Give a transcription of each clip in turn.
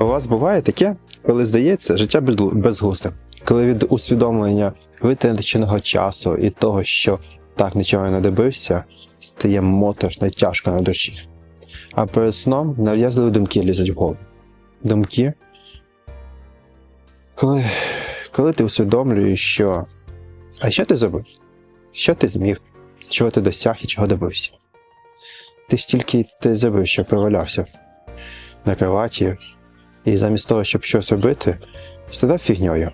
У вас буває таке, коли здається, життя безглузде, коли від усвідомлення витраченого часу і того, що так нічого не добився, стає моторошно і тяжко на душі. А перед сном нав'язливі думки лізуть в голову. Думки, коли, коли ти усвідомлюєш, що а що ти зробив? Що ти зміг? Чого ти досяг і чого добився? Ти стільки ти зробив, що провалявся на кроваті, і замість того, щоб щось робити, страдав фігньою.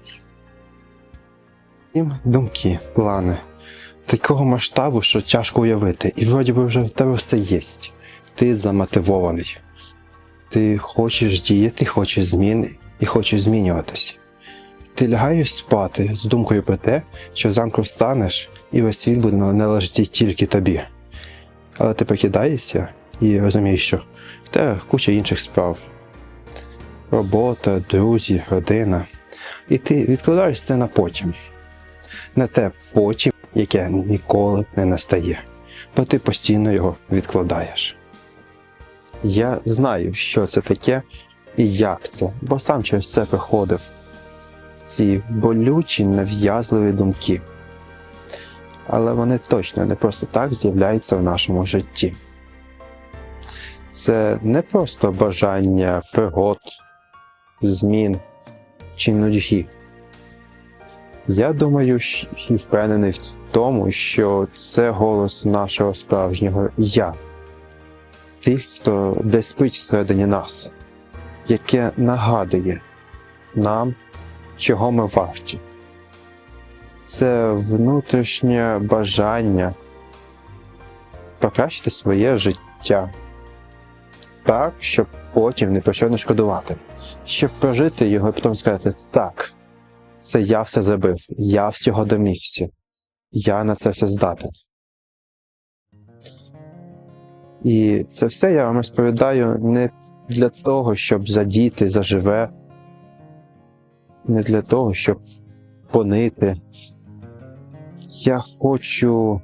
Їм думки, плани такого масштабу, що тяжко уявити, і вроді би вже в тебе все є. Ти замотивований. Ти хочеш діяти, хочеш зміни і хочеш змінюватись. Ти лягаєш спати з думкою про те, що зранку встанеш, і весь світ буде належати тільки тобі. Але ти прокидаєшся і розумієш, що в тебе куча інших справ. Робота, друзі, родина. І ти відкладаєш це на потім. На те потім, яке ніколи не настає, бо ти постійно його відкладаєш. Я знаю, що це таке і як це, бо сам через це проходив ці болючі нав'язливі думки. Але вони точно не просто так з'являються в нашому житті. Це не просто бажання пригод, змін чи нудьги. Я думаю і впевнений в тому, що це голос нашого справжнього я, тих, хто десь спить всередині нас, яке нагадує нам, чого ми варті. Це внутрішнє бажання покращити своє життя так, щоб потім не про що не шкодувати, щоб прожити його і потім сказати так. Це я все зробив, я всього домігся, я на це все здатен. І це все я вам розповідаю не для того, щоб задіти заживе, не для того, щоб понити. Я хочу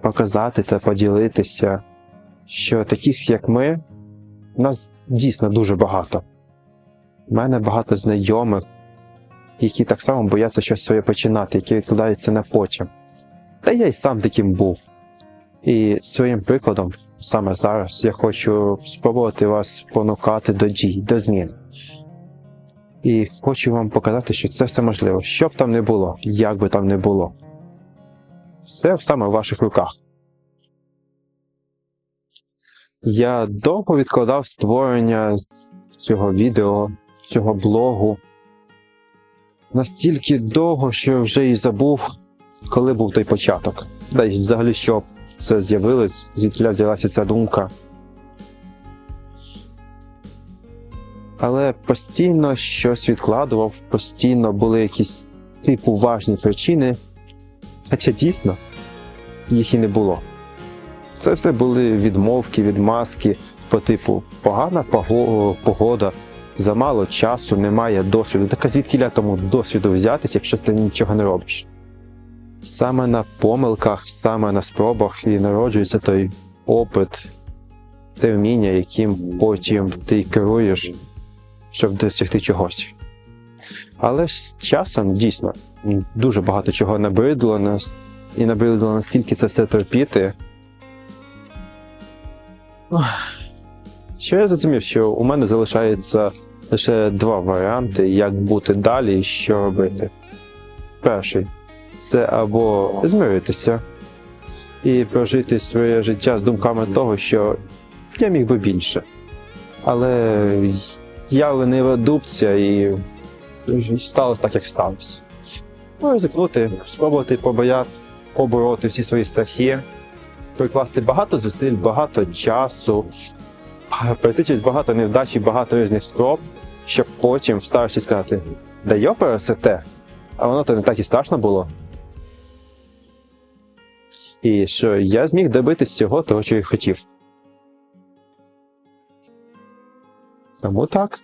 показати та поділитися, що таких, як ми, нас дійсно дуже багато. У мене багато знайомих, які так само бояться щось своє починати, які відкладають це на потім. Та я й сам таким був. І своїм прикладом, саме зараз, я хочу спробувати вас спонукати до дій, до змін. І хочу вам показати, що це все можливо, що б там не було, як би там не було. Все саме в ваших руках. Я довго відкладав створення цього відео, цього блогу. Настільки довго, що вже і забув, коли був той початок. Да й взагалі, що це з'явилось, звідки взялася ця думка. Але постійно щось відкладував, постійно були якісь типу важні причини. Хоча дійсно їх і не було. Це все були відмовки, відмазки по типу погана пого- погода, замало часу, немає досвіду. Так а звідки ля тому досвіду взятися, якщо ти нічого не робиш? Саме на помилках, саме на спробах і народжується той опит, те вміння, яким потім ти керуєш, щоб досягти чогось. Але з часом дійсно дуже багато чого набридло нас, і набридло настільки це все терпіти. Що я зрозумів, що у мене залишається лише два варіанти, як бути далі і що робити. Перший це або змиритися і прожити своє життя з думками того, що я міг би більше. Але я ленива дубця і сталося так, як сталося. Ну, ризикнути, спробувати побояти, побороти всі свої страхи, прикласти багато зусиль, багато часу, пройти через багато невдач і багато різних спроб, щоб потім в старості сказати: да йопере все те, а воно то не так і страшно було. І що я зміг добитись всього того, що я хотів. Тому так.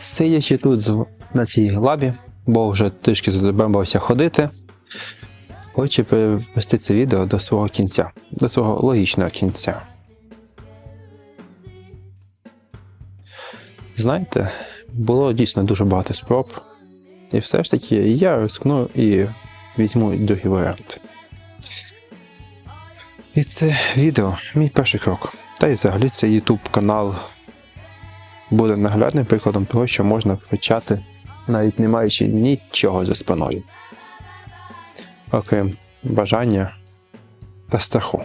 Сидячи тут на цій лабі, бо вже трішки задобався ходити, хочу привести це відео до свого кінця, до свого логічного кінця. Знаєте, було дійсно дуже багато спроб, і все ж таки я рискну і візьму другий варіант. І це відео мій перший крок. Та й взагалі цей YouTube канал буде наглядним прикладом того, що можна почати, навіть не маючи нічого за спиною. Окрім бажання та страху.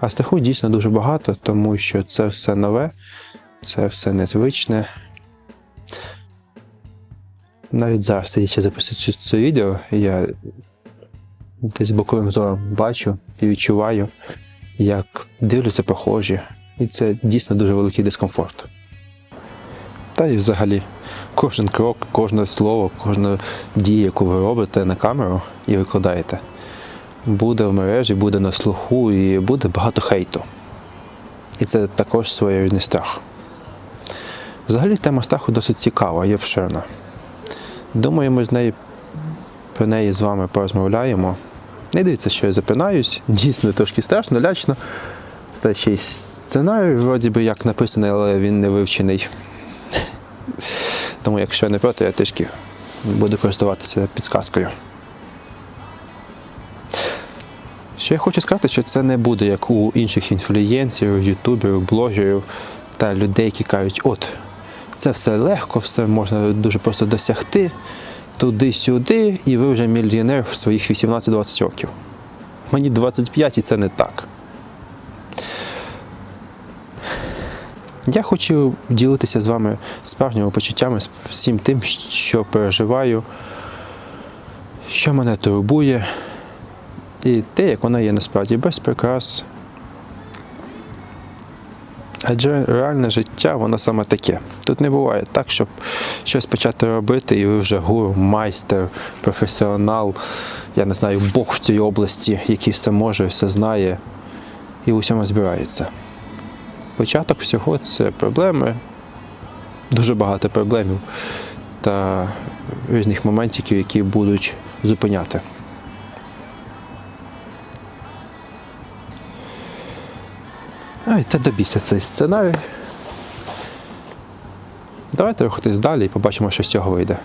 А страху дійсно дуже багато, тому що це все нове, це все незвичне. Навіть зараз, сидячи записуючи це відео, я десь боковим зором бачу і відчуваю, як дивляться прохожі, і це дійсно дуже великий дискомфорт. Та й взагалі, кожен крок, кожне слово, кожна дія, яку ви робите на камеру і викладаєте, буде в мережі, буде на слуху і буде багато хейту. І це також своєрідний страх. Взагалі тема страху досить цікава і обширна. Думаю, ми з нею про неї з вами порозмовляємо. Не дивіться, що я запинаюсь, дійсно трошки страшно, лячно. Та ще й сценарій, вроді би, як написаний, але він не вивчений. Тому, якщо не проти, я трішки буду користуватися підсказкою. Що я хочу сказати, що це не буде як у інших інфлюєнсерів, ютуберів, блогерів та людей, які кажуть, от, це все легко, все можна дуже просто досягти туди-сюди, і ви вже мільйонер в своїх 18-20 років. Мені 25 і це не так. Я хочу ділитися з вами справжніми почуттями, з всім тим, що переживаю, що мене турбує, і те, як воно є насправді, без прикрас. Адже реальне життя, воно саме таке. Тут не буває так, щоб щось почати робити, і ви вже гуру, майстер, професіонал, я не знаю, Бог в цій області, який все може, все знає і в усьому збирається. Початок всього це проблеми, дуже багато проблемів та різних моментів, які будуть зупиняти. Ай, та добійся цей сценарій. Давайте рухатись далі і побачимо, що з цього вийде.